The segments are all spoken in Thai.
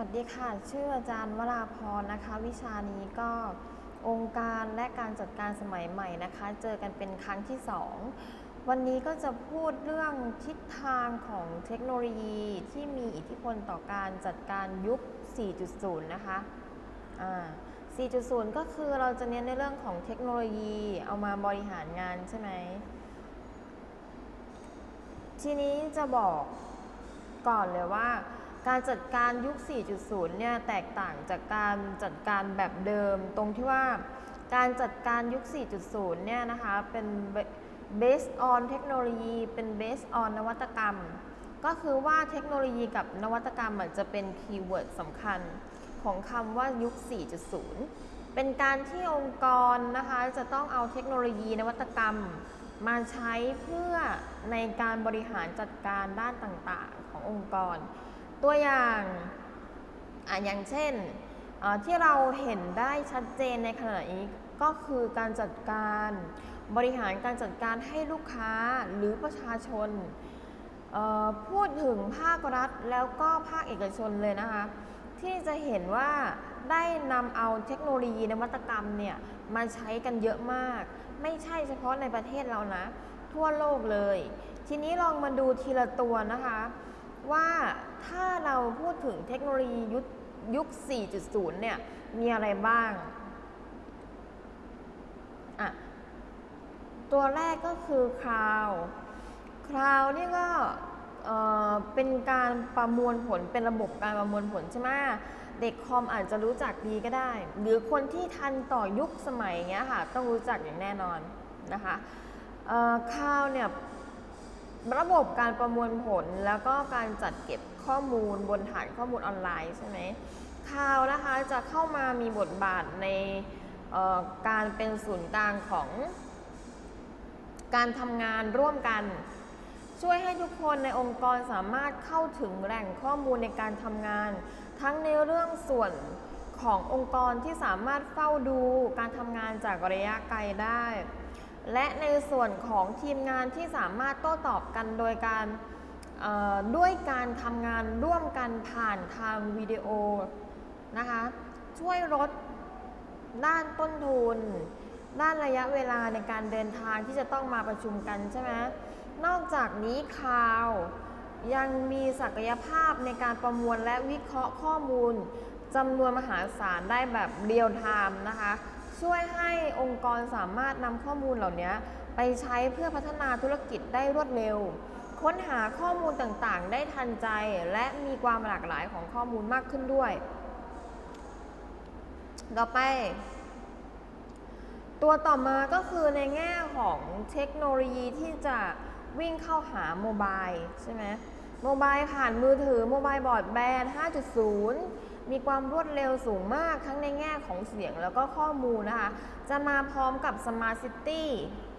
วัสดีค่ะ ชื่ออาจารย์วราพรนะคะ วิชานี้ก็องค์การและการจัดการสมัยใหม่นะคะ เจอกันเป็นครั้งที่ 2 วันนี้ก็จะพูดเรื่องทิศทางของเทคโนโลยีที่มีอิทธิพลต่อการจัดการยุค 4.0 นะคะ 4.0 ก็คือเราจะเน้นในเรื่องของเทคโนโลยีเอามาบริหารงานใช่ไหม ทีนี้จะบอกก่อนเลยว่า การจัดการยุค 4.0 เนี่ยแตกต่างจากการจัดการแบบเดิม ตรงที่ว่าการจัดการยุค 4.0 เนี่ยนะคะเป็น based on เทคโนโลยีเป็น based on นวัตกรรม ก็คือว่าเทคโนโลยีกับนวัตกรรมอะจะเป็นคีย์เวิร์ดสำคัญของคำว่ายุค 4.0 เป็นการที่องค์กรนะคะจะต้องเอาเทคโนโลยีนวัตกรรม มาใช้เพื่อในการบริหารจัดการด้านต่างๆ ขององค์กร ตัวอย่างอะอย่างเช่นที่เราเห็นได้ชัดเจนในขณะนี้ก็คือการจัดการบริหารการจัดการให้ลูกค้าหรือประชาชน พูดถึงภาครัฐแล้วก็ภาคเอกชนเลยนะคะ ที่จะเห็นว่าได้นำเอาเทคโนโลยีนวัตกรรมเนี่ยมาใช้กันเยอะมาก ไม่ใช่เฉพาะในประเทศเรานะ ทั่วโลกเลย ทีนี้ลองมาดูทีละตัวนะคะ ว่าถ้าเราพูดถึงเทคโนโลยียุคยุค 4.0 เนี่ย มีอะไรบ้างอะตัวแรกก็คือคลาวคลาวนี่ก็เอ่อเป็นการประมวลผลเป็นระบบการประมวลผลใช่ไหมเด็กคอมอาจจะรู้จักดีก็ได้ หรือคนที่ทันต่อยุคสมัยอย่างเงี้ยค่ะ ต้องรู้จักอย่างแน่นอนนะคะคลาวเนี่ย ระบบการประมวลผลแล้วก็การจัดเก็บข้อมูลบนฐานข้อมูลออนไลน์ใช่ไหมข่าวนะคะจะเข้ามามีบทบาทในการเป็นศูนย์กลางของการทำงานร่วมกัน ช่วยให้ทุกคนในองค์กรสามารถเข้าถึงแหล่งข้อมูลในการทำงาน ทั้งในเรื่องส่วนขององค์กรที่สามารถเฝ้าดูการทำงานจากระยะไกลได้ และในส่วนของทีมงานที่สามารถโต้ตอบกันโดยการด้วยการทำงานร่วมกันผ่านทางวิดีโอนะคะช่วยลดด้านต้นทุน ด้านระยะเวลาในการเดินทางที่จะต้องมาประชุมกันใช่ไหมนอกจากนี้ข่าวยังมีศักยภาพในการประมวลและวิเคราะห์ข้อมูลจำนวนมหาศาลได้แบบเรียลไทม์นะคะ ช่วยให้องค์กรสามารถนำข้อมูลเหล่านี้ไปใช้เพื่อพัฒนาธุรกิจได้รวดเร็ว ค้นหาข้อมูลต่างๆ ได้ทันใจและมีความหลากหลายของข้อมูลมากขึ้นด้วย ต่อไป ตัวต่อมาก็คือในแง่ของเทคโนโลยีที่จะวิ่งเข้าหาโมบายใช่ไหม โมบายผ่านมือถือโมบายบอร์ดแบนด์5.0 มีความรวดเร็วสูงมากทั้งในแง่ของเสียงแล้วก็ข้อมูลนะคะ จะมาพร้อมกับ Smart City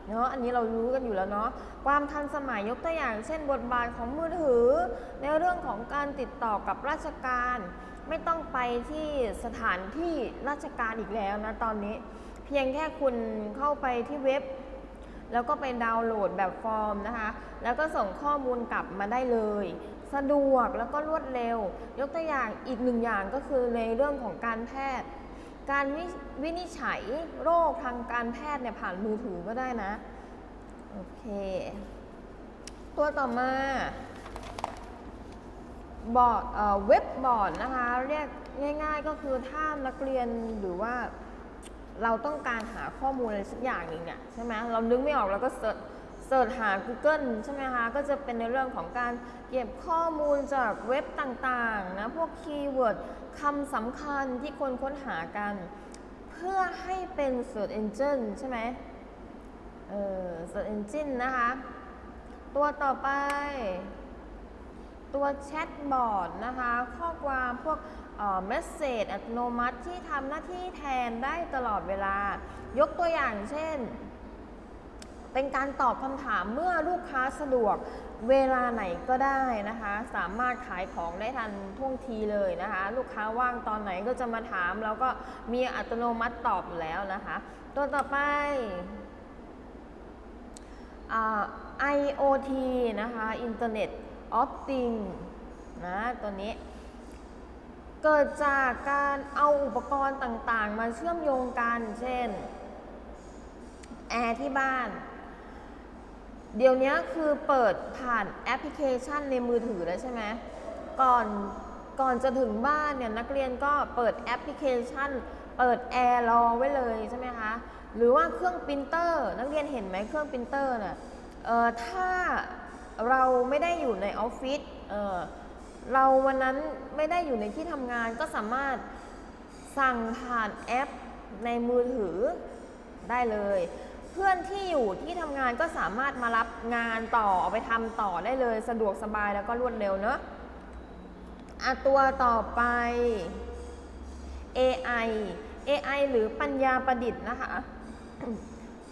เนาะอันนี้เรารู้กันอยู่แล้วเนาะความทันสมัยยกตัวอย่าง เช่นบทบาทของมือถือ ในเรื่องของการติดต่อกับราชการ ไม่ต้องไปที่สถานที่ราชการอีกแล้วนะตอนนี้ เพียงแค่คุณเข้าไปที่เว็บ แล้วก็ไปดาวน์โหลดแบบฟอร์มนะคะ แล้วก็ส่งข้อมูลกลับมาได้เลย สะดวกแล้วก็รวดเร็ว ยกตัวอย่างอีกหนึ่งอย่างก็คือในเรื่องของการแพทย์ การวิวินิจฉัยโรคทางการแพทย์เนี่ยผ่านมือถือก็ได้นะ โอเค ตัวต่อมาบอร์ดเอ่อเว็บบอร์ดนะคะ เรียกง่าย ๆ ก็คือถ้านักเรียนหรือว่า เราต้องการหาข้อมูลอะไรสักอย่างหนึ่งเนี่ยใช่ไหมเรานึกไม่ออกเราก็เสิร์ชเสิร์ชหา Google ใช่ไหมคะ ก็จะเป็นในเรื่องของการเก็บข้อมูลจากเว็บต่างๆนะพวกคีย์เวิร์ดคำสำคัญที่คนค้นหากัน เพื่อให้เป็น Search Engine ใช่ไหมเออ Search Engine นะคะ ตัวต่อไป ตัวแชทบอร์ดนะคะ ข้อความพวก เมสเซจอัตโนมัติที่ทำหน้าที่แทนได้ตลอดเวลา ยกตัวอย่างเช่น เป็นการตอบคำถามเมื่อลูกค้าสะดวกเวลาไหนก็ได้นะคะ สามารถขายของได้ทันท่วงทีเลยนะคะ ลูกค้าว่างตอนไหนก็จะมาถาม แล้วก็มีอัตโนมัติตอบอยู่แล้วนะคะ ตัวต่อไปอ IoT นะคะ Internet of Things นะตัวนี้ เกิดจากการเอาอุปกรณ์ต่างๆ มาเชื่อมโยงกัน เช่น แอร์ที่บ้าน เดี๋ยวนี้คือเปิดผ่านแอปพลิเคชันในมือถือแล้วใช่ไหม ก่อน ก่อนจะถึงบ้านเนี่ยนักเรียนก็เปิดแอปพลิเคชัน เปิดแอร์รอไว้เลยใช่ไหมคะ หรือว่าเครื่องปรินเตอร์ นักเรียนเห็นไหมเครื่องปรินเตอร์น่ะเอ่อถ้าเราไม่ได้อยู่ในออฟฟิศ เราวันนั้นไม่ได้อยู่ในที่ทำงานก็สามารถสั่งผ่านแอปในมือถือได้เลย เพื่อนที่อยู่ที่ทำงานก็สามารถมารับงานต่อเอาไปทำต่อได้เลย สะดวกสบายแล้วก็รวดเร็วเนอะอะตัวต่อไป AI AI หรือปัญญาประดิษฐ์นะคะ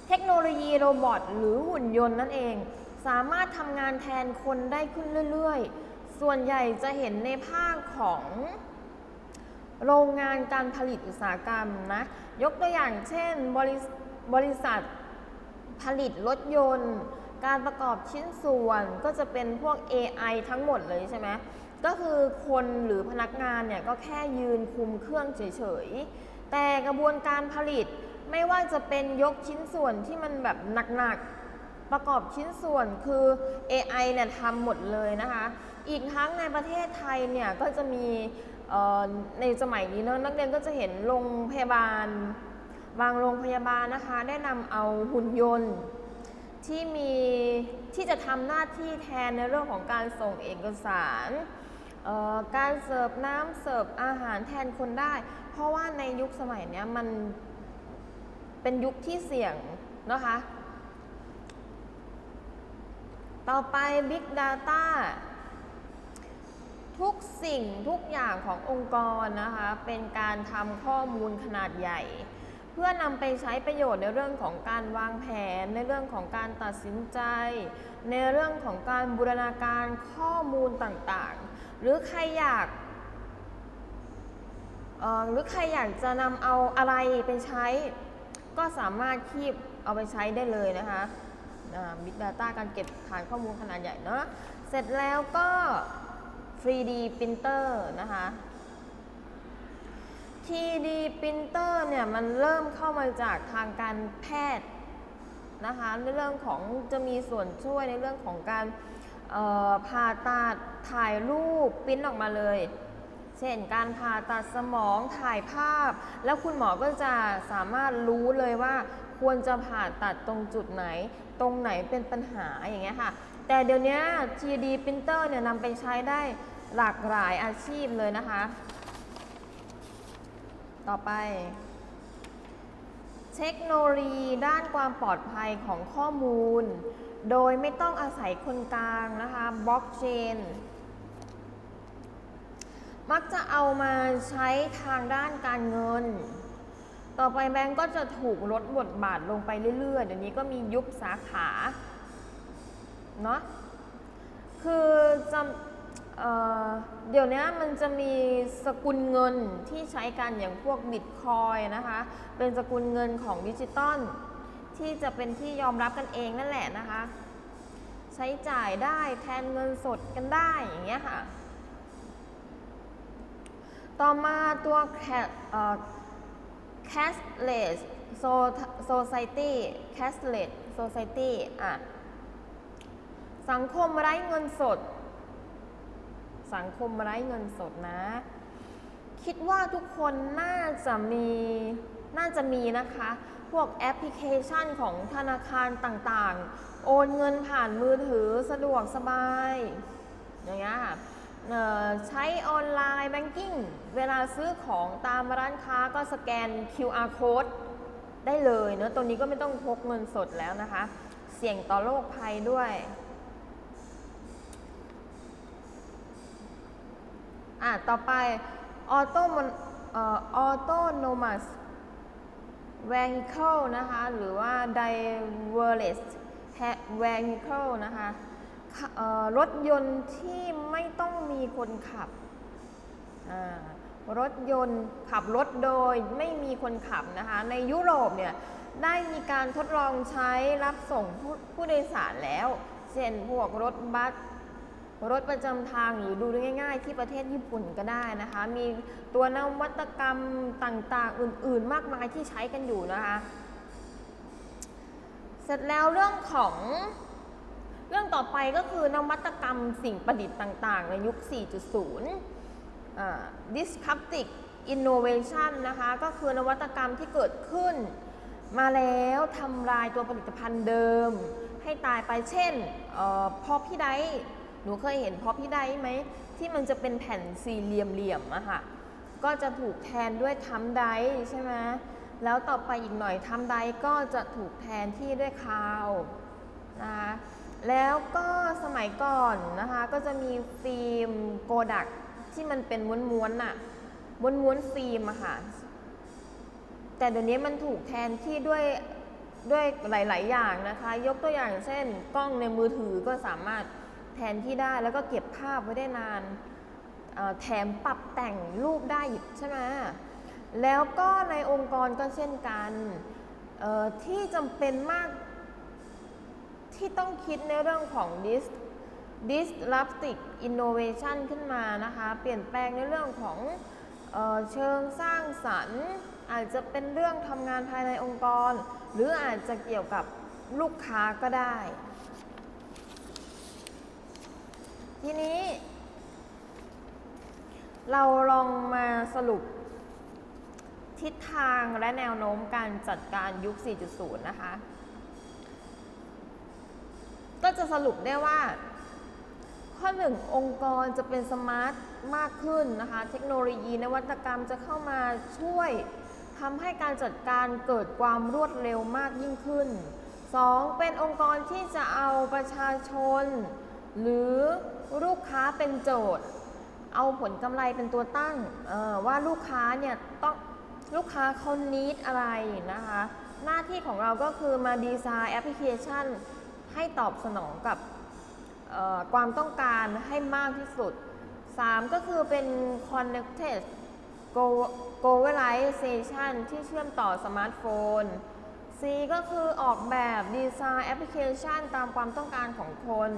เทคโนโลยีโรบอทหรือหุ่นยนต์นั่นเอง สามารถทำงานแทนคนได้ขึ้นเรื่อยๆ ส่วนใหญ่จะเห็นในภาคของโรงงานการผลิตอุตสาหกรรมนะ ยกตัวอย่างเช่นบริษบริษัทผลิตรถยนต์ การประกอบชิ้นส่วนก็จะเป็นพวก AI ทั้งหมดเลยใช่ไหมก็คือคนหรือพนักงานเนี่ยก็แค่ยืนคุมเครื่องเฉยๆ แต่กระบวนการผลิตไม่ว่าจะเป็นยกชิ้นส่วนที่มันแบบหนักๆ ประกอบชิ้นส่วนคือ AI เนี่ยทำหมดเลยนะคะ อีกทั้งในประเทศไทยเนี่ยก็จะมีในสมัยนี้เนอะนักเรียนก็จะเห็นโรงพยาบาล บางโรงพยาบาลนะคะ ได้นำเอาหุ่นยนต์ที่มีที่จะทำหน้าที่แทนในเรื่องของการส่งเอกสารการเสิร์ฟน้ำเสิร์ฟอาหารแทนคนได้ เพราะว่าในยุคสมัยเนี้ยมันเป็นยุคที่เสี่ยงนะคะ ต่อไป Big Data ทุกสิ่งทุกอย่างขององค์กรนะคะ เป็นการทำข้อมูลขนาดใหญ่ เพื่อนำไปใช้ประโยชน์ในเรื่องของการวางแผน ในเรื่องของการตัดสินใจ ในเรื่องของการบูรณาการข้อมูลต่างๆ หรือใครอยากหรือใครอยากจะนำเอาอะไรไปใช้ ก็สามารถคีบเอาไปใช้ได้เลยนะคะบิ๊กดาต้าการเก็บฐานข้อมูลขนาดใหญ่เนาะเสร็จแล้วก็ 3D printer นะคะ 3D printer เนี่ยมันเริ่มเข้ามาจากทางการแพทย์นะคะในเรื่องของจะมีส่วนช่วยในเรื่องของการผ่าตัดถ่ายรูปปริ้นออกมาเลย เช่นการผ่าตัดสมองถ่ายภาพ แล้วคุณหมอก็จะสามารถรู้เลยว่าควรจะผ่าตัดตรงจุดไหน ตรงไหนเป็นปัญหาอย่างเงี้ยค่ะ แต่เดี๋ยวนี้ 3D printer เนี่ยนำไปใช้ได้หลากหลายอาชีพเลยนะคะ ต่อไป เทคโนโลยีด้านความปลอดภัยของข้อมูล โดยไม่ต้องอาศัยคนกลางนะคะบล็อกเชนมักจะเอามาใช้ทางด้านการเงิน ต่อไปแบงก์ก็จะถูกลดบทบาทลงไปเรื่อยๆ เดี๋ยวนี้ก็มียุบสาขา เนาะคือจะเออเดี๋ยวนี้มันจะมีสกุลเงินที่ใช้กันอย่างพวกบิตคอยนะคะ เป็นสกุลเงินของดิจิตอลที่จะเป็นที่ยอมรับกันเองนั่นแหละนะคะ ใช้จ่ายได้แทนเงินสดกันได้อย่างเงี้ยค่ะ ต่อมาตัว ca- เอ่อ cashless society cashless society อะ สังคมไร้เงินสด สังคมไร้เงินสดนะ คิดว่าทุกคนน่าจะมีน่าจะมีนะคะ พวกแอปพลิเคชันของธนาคารต่างๆ โอนเงินผ่านมือถือสะดวกสบาย อย่างเงี้ยค่ะใช้ออนไลน์แบงกิ้งเวลาซื้อของตามร้านค้าก็สแกน QR code ได้เลยเนอะตัวนี้ก็ไม่ต้องพกเงินสดแล้วนะคะ เสี่ยงต่อโรคภัยด้วย อะต่อไปออโตมันเอ่อโตโนมัส vehicle นะคะ หรือว่า driverless vehicle นะคะรถยนต์ที่ไม่ต้องมีคนขับ รถยนต์ขับรถโดยไม่มีคนขับนะคะ ในยุโรปเนี่ยได้มีการทดลองใช้รับส่งผู้ผู้โดยสารแล้ว เช่นพวกรถบัส รถประจำทางหรือดูง่าย ๆ ที่ประเทศญี่ปุ่นก็ได้นะคะ มีตัวนวัตกรรมต่างๆ อื่นๆ มากมายที่ใช้กันอยู่นะคะ เสร็จแล้วเรื่องของเรื่องต่อไปก็คือนวัตกรรมสิ่งประดิษฐ์ต่าง ๆ ในยุค 4.0 disruptive innovation นะคะ ก็คือนวัตกรรมที่เกิดขึ้น มาแล้วทำลายตัวผลิตภัณฑ์เดิม ให้ตายไปเช่นออพอพี่ได หนูเคยเห็นพอพี่ได้ไหมที่มันจะเป็นแผ่นสี่เหลี่ยมๆอะค่ะก็จะถูกแทนด้วยทัมไดใช่ไหมแล้วต่อไปอีกหน่อยทัมไดก็จะถูกแทนที่ด้วยคาวนะคะแล้วก็สมัยก่อนนะคะก็จะมีฟิล์มโกดักที่มันเป็นม้วนๆน่ะม้วนๆฟิล์มอะค่ะแต่เดี๋ยวนี้มันถูกแทนที่ด้วยด้วยหลาย ๆ อย่างนะคะ ยกตัวอย่างเช่น กล้องในมือถือก็สามารถ แทนที่ได้แล้วก็เก็บภาพไว้ได้นาน แถมปรับแต่งรูปได้อีกใช่ไหมแล้วก็ในองค์กรก็เช่นกันที่จำเป็นมากที่ต้องคิดในเรื่องของ dis disruptive innovation ขึ้นมานะคะ เปลี่ยนแปลงในเรื่องของเออเชิงสร้างสรรค์ อาจจะเป็นเรื่องทำงานภายในองค์กร หรืออาจจะเกี่ยวกับลูกค้าก็ได้ ทีนี้ เราลองมาสรุป ทิศทางและแนวโน้มการจัดการยุค 4.0 นะคะ ก็จะสรุปได้ว่า ข้อหนึ่งองค์กรจะเป็นสมาร์ทมากขึ้นนะคะ เทคโนโลยีนวัตกรรมจะเข้ามาช่วยทำให้การจัดการเกิดความรวดเร็วมากยิ่งขึ้น 2. เป็นองค์กรที่จะเอาประชาชน หรือลูกค้าเป็นโจทย์ เอาผลกำไรเป็นตัวตั้งว่าลูกค้าเนี่ยต้องลูกค้าเขานิดอะไรนะคะ หน้าที่ของเราก็คือมาดีไซน์แอปพลิเคชัน ให้ตอบสนองกับความต้องการให้มากที่สุด 3 ก็คือเป็น connected globalization ที่เชื่อมต่อสมาร์ทโฟน C ก็คือออกแบบดีไซน์แอปพลิเคชันตามความต้องการของคน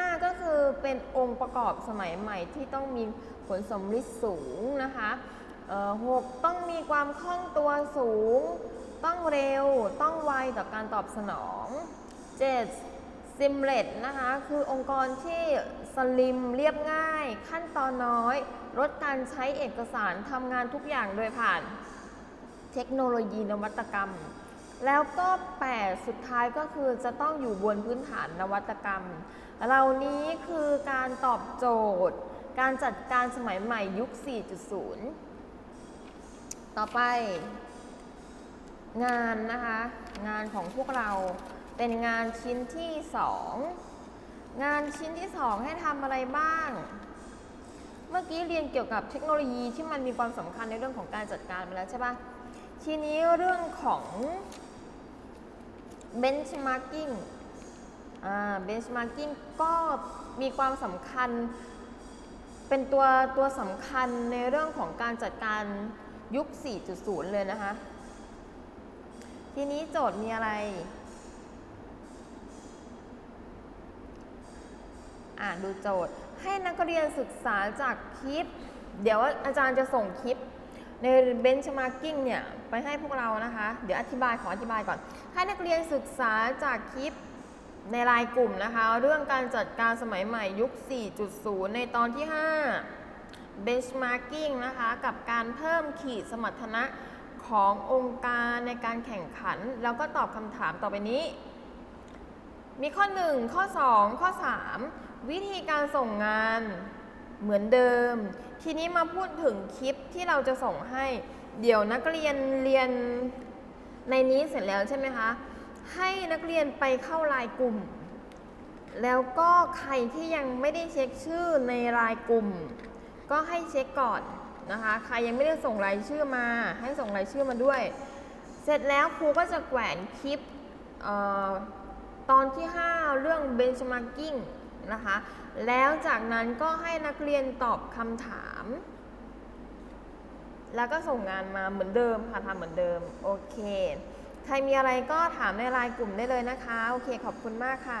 5 ก็คือเป็นองค์ประกอบสมัยใหม่ที่ต้องมีผลสมฤทธิ์สูงนะคะเอ่อ6ต้องมีความคล่องตัวสูง ต้องเร็ว ต้องไวต่อการตอบสนอง 7. ซิมเลตนะคะ คือองค์กรที่สลิมเรียบง่าย ขั้นตอนน้อย ลดการใช้เอกสารทำงานทุกอย่างโดยผ่านเทคโนโลยีนวัตกรรม แล้วก็ 8 สุดท้ายก็คือจะต้องอยู่บนพื้นฐานนวัตกรรม เหล่านี้คือการตอบโจทย์ การจัดการสมัยใหม่ยุค 4.0 ต่อไป งานนะคะ งานของพวกเราเป็นงานชิ้นที่ 2 งานชิ้นที่ 2 ให้ทำอะไรบ้าง เมื่อกี้เรียนเกี่ยวกับเทคโนโลยีที่มันมีความสำคัญในเรื่องของการจัดการไปแล้วใช่ปะทีนี้เรื่องของ benchmarking อ่า benchmarking ก็มีความสำคัญ เป็นตัวตัวสำคัญในเรื่องของการจัดการยุค 4.0 เลยนะคะ ทีนี้โจทย์มีอะไรอ่านดูโจทย์ ให้นักเรียนศึกษาจากคลิป เดี๋ยวอาจารย์จะส่งคลิปใน benchmarking เนี่ย ไปให้พวกเรานะคะ เดี๋ยวอธิบายขออธิบายก่อน ให้นักเรียนศึกษาจากคลิป ในรายกลุ่มนะคะ เรื่องการจัดการสมัยใหม่ยุค 4.0 ในตอนที่ 5 benchmarking นะคะ กับการเพิ่มขีดสมรรถนะขององค์การในการแข่งขัน แล้วก็ตอบคำถามต่อไปนี้ มีข้อ 1 ข้อ 2 ข้อ 3 วิธีการส่งงานเหมือนเดิม ทีนี้มาพูดถึงคลิปที่เราจะส่งให้ เดี๋ยวนักเรียนเรียนในนี้เสร็จแล้วใช่ไหมคะ ให้นักเรียนไปเข้ารายกลุ่ม แล้วก็ใครที่ยังไม่ได้เช็คชื่อในรายกลุ่ม ก็ให้เช็คก่อนนะคะ ใครยังไม่ได้ส่งรายชื่อมา ให้ส่งรายชื่อมาด้วย เสร็จแล้วครูก็จะแขวนคลิปออตอนที่ 5 เรื่อง benchmarking นะคะ แล้วจากนั้นก็ให้นักเรียนตอบคำถาม แล้วก็ส่งงานมาเหมือนเดิมค่ะทำเหมือนเดิม โอเค ใครมีอะไรก็ถามในไลน์กลุ่มได้เลยนะคะ โอเคขอบคุณมากค่ะ